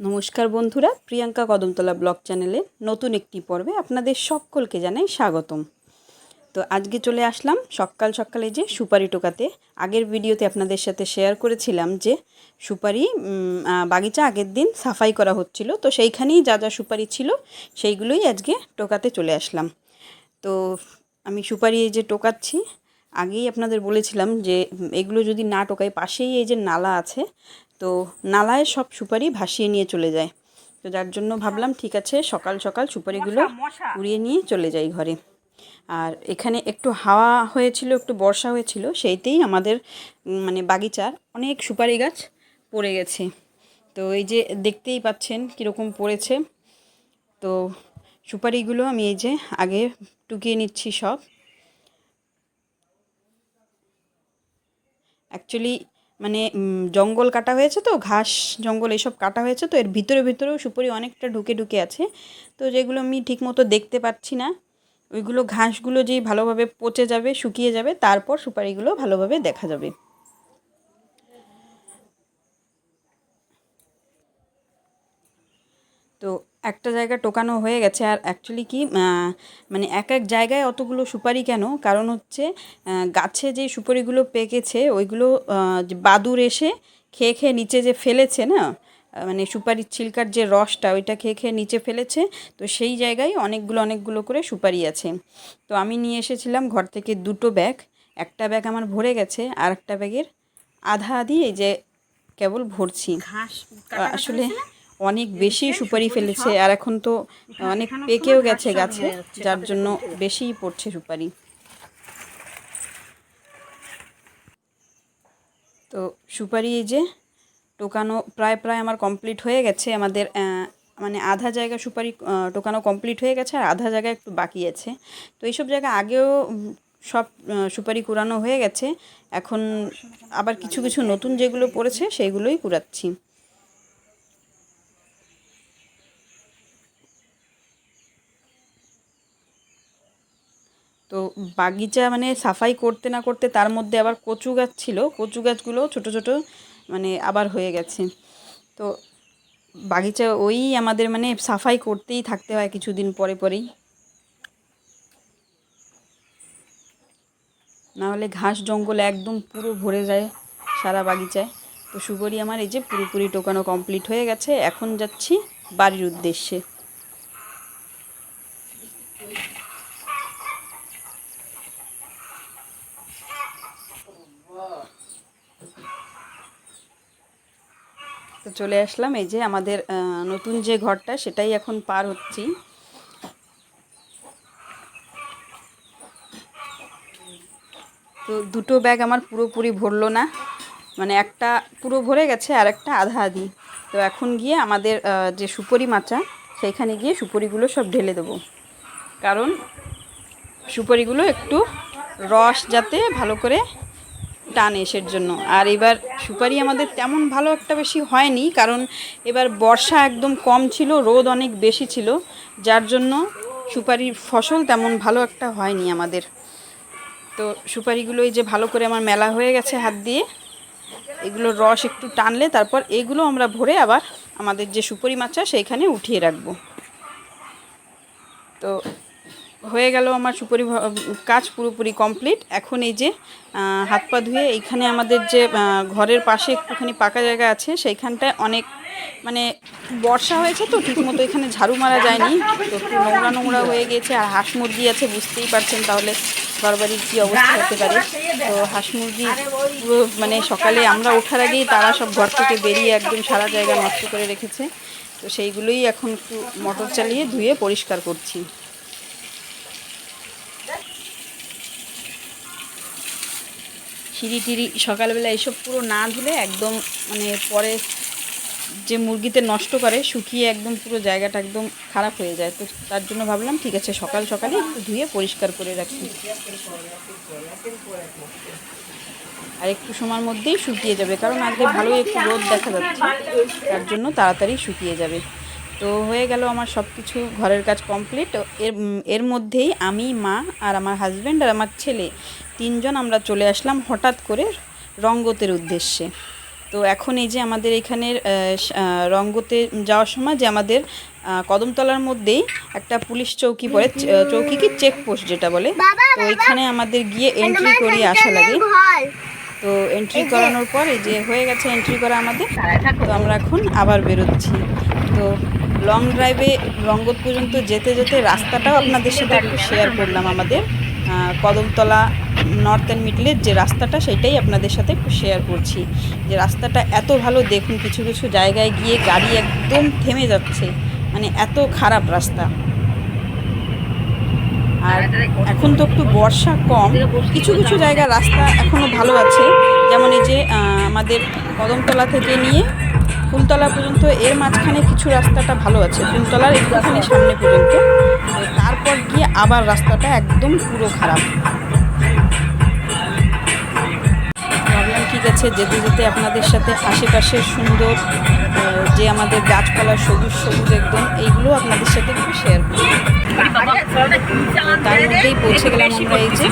নমস্কার বন্ধুরা, প্রিয়াঙ্কা কদমতলা ব্লগ চ্যানেলে নতুন একটি পর্বে আপনাদের সকলকে জানাই স্বাগতম। তো আজকে চলে আসলাম সকাল সকালে যে সুপারি টোকাতে। আগের ভিডিওতে আপনাদের সাথে শেয়ার করেছিলাম যে সুপারি বাগিচা আগের দিন সাফাই করা হচ্ছিল, তো সেইখানেই যা যা সুপারি ছিল সেইগুলোই আজকে টোকাতে চলে আসলাম। তো আমি সুপারি এই যে টোকাচ্ছি আগেই আপনাদের বলেছিলাম যে এগুলো যদি না টোকাই পাশেই এই যে নালা আছে তো নালায় সব সুপারি ভাসিয়ে নিয়ে চলে যায়। তো যার জন্য ভাবলাম ঠিক আছে সকাল সকাল সুপারিগুলো উড়িয়ে নিয়ে চলে যাই ঘরে। আর এখানে একটু হাওয়া হয়েছিল একটু বর্ষা হয়েছিল সেইতেই আমাদের মানে বাগিচার অনেক সুপারি গাছ পড়ে গেছে। তো এই যে দেখতেই পাচ্ছেন কীরকম পড়েছে। তো সুপারিগুলো আমি এই যে আগে টুকিয়ে নিচ্ছি সব। অ্যাকচুয়ালি মানে জঙ্গল কাটা হয়েছে তো, ঘাস, জঙ্গল এসব কাটা হয়েছে তো, এর ভিতরে ভিতরেও সুপারি অনেকটা ঢুকে ঢুকে আছে। তো যেগুলো আমি ঠিকমতো দেখতে পাচ্ছি না, ওইগুলো ঘাসগুলো যেই ভালোভাবে পচে যাবে, শুকিয়ে যাবে, তারপর সুপারিগুলো ভালোভাবে দেখা যাবে। তো একটা জায়গা টোকানো হয়ে গেছে। আর অ্যাকচুয়ালি কি মানে এক এক জায়গায় অতগুলো সুপারি কেন? কারণ হচ্ছে গাছে যে সুপারিগুলো পেকেছে ওইগুলো বাদুর এসে খেয়ে খেয়ে নিচে যে ফেলেছে না মানে সুপারির ছিলকার যে রসটা ওইটা খেয়ে খেয়ে নিচে ফেলেছে তো সেই জায়গায় অনেকগুলো অনেকগুলো করে সুপারি আছে। তো আমি নিয়ে এসেছিলাম ঘর থেকে দুটো ব্যাগ একটা ব্যাগ আমার ভরে গেছে আর একটা ব্যাগের আধা আধি এই যে কেবল ভরছি। আসলে অনেক বেশি সুপারি ফেলেছে আর এখন তো অনেক পেকেও গেছে গাছে যার জন্য বেশিই পড়ছে সুপারি। তো সুপারি এই যে টোকানো প্রায় প্রায় আমার কমপ্লিট হয়ে গেছে আমাদের মানে আধা জায়গা সুপারি টোকানো কমপ্লিট হয়ে গেছে আর আধা জায়গা একটু বাকি আছে। তো এইসব জায়গা আগেও সব সুপারি কুড়ানো হয়ে গেছে এখন আবার কিছু কিছু নতুন যেগুলো পড়েছে সেইগুলোই কুড়াচ্ছি। তো বাগিচা মানে সাফাই করতে না করতে তার মধ্যে আবার কচু গাছ ছিল। কচু গাছগুলো ছোট ছোট মানে আবার হয়ে গেছে। তো বাগিচা ওই আমাদের মানে সাফাই করতেই থাকতে হয় কিছুদিন পরে পরেই। না হলে ঘাস, জঙ্গল একদম পুরো ভরে যায় সারা বাগিচায়। তো সুগরি আমার এই যে পুরোপুরি টোকানো কমপ্লিট হয়ে গেছে। এখন যাচ্ছি বাড়ির উদ্দেশ্যে। তো চলে আসলাম। এই যে আমাদের নতুন যে ঘরটা, সেটাই এখন পার হচ্ছি। তো দুটো ব্যাগ আমার পুরোপুরি ভরলো না। মানে একটা পুরো ভরে গেছে, আর একটা আধা আধি। তো এখন গিয়ে আমাদের যে সুপরি মাচা, সেইখানে গিয়ে সুপরিগুলো সব ঢেলে দেবো। কারণ সুপারিগুলো একটু রস যাতে ভালো করে টানে এসের জন্য। আর এবার সুপারি আমাদের তেমন ভালো একটা বেশি হয়নি, কারণ এবার বর্ষা একদম কম ছিল, রোদ অনেক বেশি ছিল, যার জন্য সুপারির ফসল তেমন ভালো একটা হয়নি আমাদের। তো সুপারিগুলো এই যে ভালো করে আমার মেলা হয়ে গেছে হাত দিয়ে, এগুলো রস একটু টানলে তারপর এগুলো আমরা ভরে আবার আমাদের যে সুপারি মাচা সেইখানে উঠিয়ে রাখব। তো হয়ে গেল আমার সুপুরি কাজ পুরোপুরি কমপ্লিট। এখন এই যে হাত পা ধুয়ে এইখানে আমাদের যে ঘরের পাশে একটুখানি পাকা জায়গা আছে, সেইখানটায় অনেক মানে বর্ষা হয়েছে তো, ঠিকমতো এখানে ঝাড়ু মারা যায়নি। তো একটু নোংরা নোংরা হয়ে গেছে আর হাঁস মুরগি আছে, বুঝতেই পারছেন তাহলে ঘরবাড়ির কী অবস্থা হতে পারে। তো হাঁস মুরগি পুরো মানে সকালে আমরা ওঠার আগেই তারা সব ঘর থেকে বেরিয়ে একদম সারা জায়গা নষ্ট করে রেখেছে। তো সেইগুলোই এখন একটু মোটর চালিয়ে ধুয়ে পরিষ্কার করছি। সিঁড়ি টিড়ি সকালবেলা এসব পুরো না ধুলে একদম মানে পরে যে মুরগিতে নষ্ট করে শুকিয়ে একদম পুরো জায়গাটা একদম খারাপ হয়ে যায়। তো তার জন্য ভাবলাম, ঠিক আছে, সকাল সকালে একটু ধুয়ে পরিষ্কার করে রাখি। আর একটু সময়ের মধ্যেই শুকিয়ে যাবে, কারণ আজকে ভালোই একটু রোদ দেখা যাচ্ছে। তার জন্য তাড়াতাড়ি শুকিয়ে যাবে। তো হয়ে গেল আমার সব কিছু ঘরের কাজ কমপ্লিট এর এর মধ্যেই আমি মা আর আমার হাজব্যান্ড আর আমার ছেলে তিনজন আমরা চলে আসলাম হঠাৎ করে রঙ্গতের উদ্দেশ্যে। তো এখন এই যে আমাদের এখানের রঙ্গতে যাওয়ার সময় যে আমাদের কদমতলার মধ্যেই একটা পুলিশ চৌকি পড়ে চৌকি কি চেকপোস্ট যেটা বলে। তো এখানে আমাদের গিয়ে এন্ট্রি করিয়ে আসা লাগে। তো এন্ট্রি করানোর পর এই যে হয়ে গেছে এন্ট্রি করা আমাদের। তো আমরা এখন আবার বেরোচ্ছি। তো লং ড্রাইভে রঙ্গত পর্যন্ত যেতে যেতে রাস্তাটাও আপনাদের সাথে একটু শেয়ার করলাম আমাদের। কদমতলা নর্থ অ্যান্ড মিডলের যে রাস্তাটা, সেটাই আপনাদের সাথে একটু শেয়ার করছি। যে রাস্তাটা এত ভালো, দেখুন কিছু কিছু জায়গায় গিয়ে গাড়ি একদম থেমে যাচ্ছে। মানে এত খারাপ রাস্তা। আর এখন তো একটু বর্ষা কম। কিছু কিছু জায়গা রাস্তা এখনও ভালো আছে। যেমন এই যে আমাদের কদমতলা থেকে নিয়ে ফুলতলা পর্যন্ত এর মাঝখানে কিছু রাস্তাটা ভালো আছে। ফুলতলার একটুখানি সামনে পর্যন্ত। তারপর গিয়ে আবার রাস্তাটা একদম পুরো খারাপ। ঠিক আছে, যেতে যেতে আপনাদের সাথে আশেপাশের সুন্দর যে আমাদের গাছপালা সবুজ সবুজ একদম, এইগুলো আপনাদের সাথে একটু শেয়ার করি তার মধ্যেই পৌঁছে গেলাম আমরা এই যে।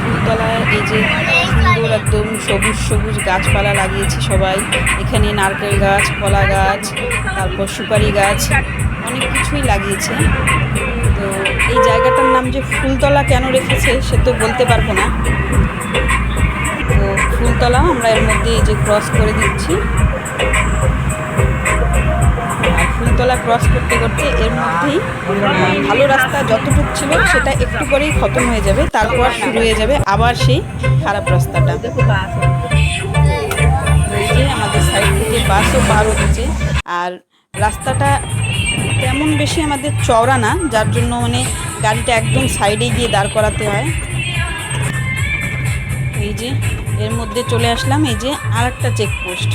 ফুলতলায় এই যে সুন্দর একদম সবুজ সবুজ গাছপালা লাগিয়েছে সবাই। এখানে নারকেল গাছ, কলা গাছ, তারপর সুপারি গাছ, অনেক কিছুই লাগিয়েছে। তো এই জায়গাটার নাম যে ফুলতলা কেন রেখেছে সে তো বলতে পারব না। তো ফুলতলা আমরা এর মধ্যে এই যে ক্রস করে দিচ্ছি। ফুলতলা ক্রস করতে করতে এর মধ্যেই ভালো রাস্তা যতটুকু ছিল সেটা একটু করেই খতম হয়ে যাবে, তারপর শুরু হয়ে যাবে আবার সেই খারাপ রাস্তাটা। আমাদের সাইড থেকে বাসও পার হচ্ছে। আর রাস্তাটা তেমন বেশি আমাদের চওড়া না, যার জন্য মানে গাড়িটা একদম সাইডে গিয়ে দাঁড় করাতে হয়। এই যে এর মধ্যে চলে আসলাম, এই যে আর একটা চেকপোস্ট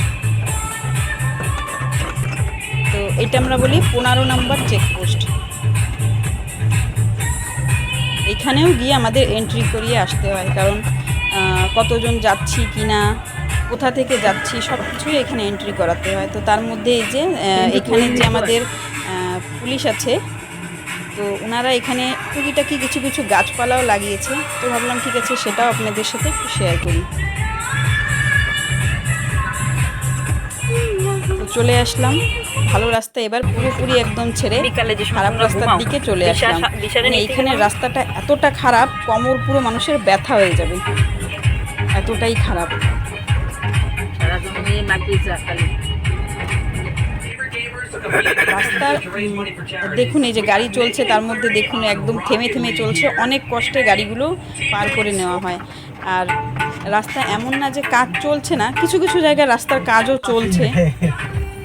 এটা আমরা বলি পনেরো নাম্বার চেকপোস্ট। এখানেও গিয়ে আমাদের এন্ট্রি করিয়ে আসতে হয় কারণ কতজন যাচ্ছি কি না কোথা থেকে যাচ্ছি সব কিছুই এখানে এন্ট্রি করাতে হয়। তো তার মধ্যে এই যে এখানে যে আমাদের পুলিশ আছে তো ওনারা এখানে টুকিটাকি কিছু কিছু গাছপালাও লাগিয়েছে। তো ভাবলাম ঠিক আছে সেটাও আপনাদের সাথে একটু শেয়ার করি। চলে আসলাম। ভালো রাস্তা এবার পুরোপুরি একদম ছেড়ে খারাপ রাস্তার দিকে চলে আসলাম। মানে এইখানে রাস্তাটা এতটা খারাপ কমর পুরো মানুষের ব্যথা হয়ে যাবে। এতটাই খারাপ। রাস্তার দেখুন এই যে গাড়ি চলছে তার মধ্যে দেখুন একদম থেমে থেমে চলছে। অনেক কষ্টে গাড়িগুলো পার করে নেওয়া হয়। আর রাস্তা এমন না যে কাজ চলছে না কিছু কিছু জায়গায় রাস্তার কাজও চলছে।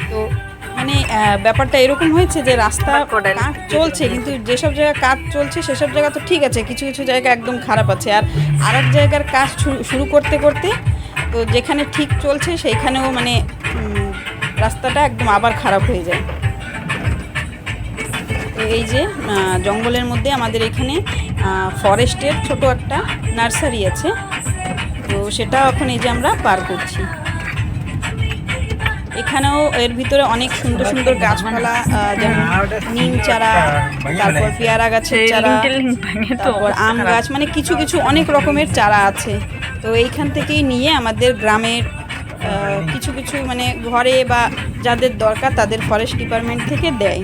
তো মানে ব্যাপারটা এরকম হয়েছে যে রাস্তা। কাজ চলছে কিন্তু যেসব জায়গায় কাজ চলছে সেসব জায়গা তো ঠিক আছে কিছু কিছু জায়গা একদম খারাপ আছে। আর আরেক জায়গার কাজ শুরু- করতে করতে তো যেখানে ঠিক চলছে সেইখানেও মানে রাস্তাটা একদম আবার খারাপ হয়ে যায়। তো এই যে জঙ্গলের মধ্যে আমাদের এখানে ফরেস্টের ছোট একটা নার্সারি আছে। তো সেটা এখন এই যে আমরা পার করছি। এখানেও এর ভিতরে অনেক সুন্দর সুন্দর গাছপালা যেমন নিম চারা তারপর পেয়ারা গাছের চারা তারপর আম গাছ মানে কিছু কিছু অনেক রকমের চারা আছে। তো এইখান থেকেই নিয়ে আমাদের গ্রামের কিছু কিছু মানে ঘরে বা যাদের দরকার তাদের ফরেস্ট ডিপার্টমেন্ট থেকে দেয়।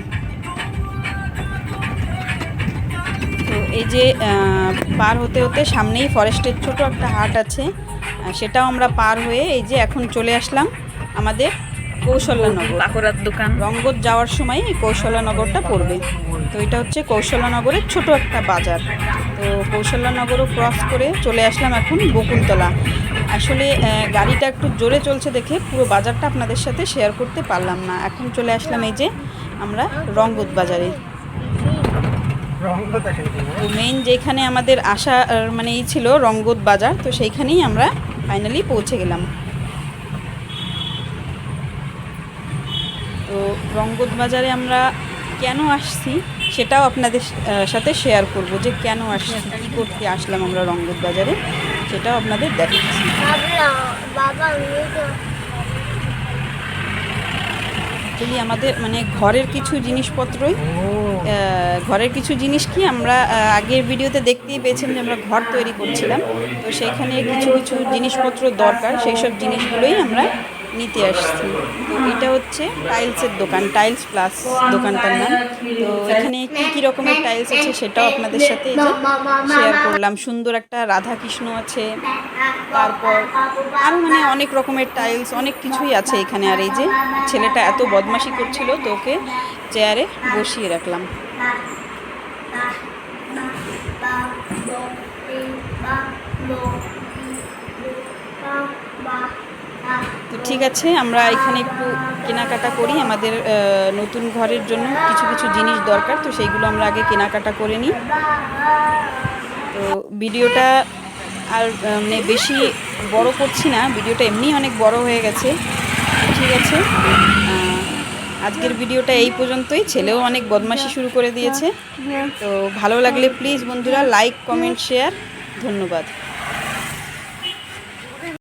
তো এই যে পার হতে হতে সামনেই ফরেস্টের ছোট একটা হাট আছে সেটাও আমরা পার হয়ে এই যে এখন চলে আসলাম আমাদের কৌশল্যানগর পাকোড়ার দোকান। রঙ্গত যাওয়ার সময় এই কৌশল্যানগরটা পড়বে। তো এটা হচ্ছে কৌশল্যানগরের ছোট একটা বাজার। তো কৌশল্যানগরও ক্রস করে চলে আসলাম এখন বকুলতলা। আসলে গাড়িটা একটু জোরে চলছে দেখে পুরো বাজারটা আপনাদের সাথে শেয়ার করতে পারলাম না। এখন চলে আসলাম এই যে আমরা রঙ্গত বাজারে। তো মেইন যেখানে আমাদের আসা মানে এই ছিল রঙ্গত বাজার তো সেইখানেই আমরা ফাইনালি পৌঁছে গেলাম তো রঙ্গত বাজারে আমরা কেন আসছি সেটাও আপনাদের সাথে শেয়ার করব যে কেন আসছি কী করতে আসলাম আমরা রঙ্গত বাজারে সেটাও আপনাদের দেখাচ্ছি। অ্যাকচুয়ালি আমাদের মানে ঘরের কিছু জিনিসপত্রই ঘরের কিছু জিনিস কি আমরা আগের ভিডিওতে দেখতেই পেয়েছেন যে আমরা ঘর তৈরি করছিলাম। তো সেখানে কিছু কিছু জিনিসপত্র দরকার সেই সব জিনিসগুলোই আমরা নিতে আসছি। তো এটা হচ্ছে টাইলসের দোকান, টাইলস প্লাস দোকানটার নাম। তো এখানে কী কী রকমের টাইলস আছে সেটাও আপনাদের সাথে শেয়ার করলাম। সুন্দর একটা রাধা কৃষ্ণ আছে, তারপর আরও মানে অনেক রকমের টাইলস, অনেক কিছুই আছে এখানে। আর এই যে ছেলেটা এত বদমাশি করছিল, তো ওকে চেয়ারে বসিয়ে রাখলাম। ঠিক আছে, আমরা এখানে একটু কেনাকাটা করি, আমাদের নতুন ঘরের জন্য কিছু কিছু জিনিস দরকার, তো সেইগুলো আমরা আগে কেনাকাটা করে নিই। তো ভিডিওটা আর মানে বেশি বড় করছি না, ভিডিওটা এমনি অনেক বড় হয়ে গেছে। ঠিক আছে আজকের ভিডিওটা এই পর্যন্তই, ছেলেও অনেক বদমাশি শুরু করে দিয়েছে। তো ভালো লাগলে প্লিজ বন্ধুরা লাইক কমেন্ট শেয়ার ধন্যবাদ।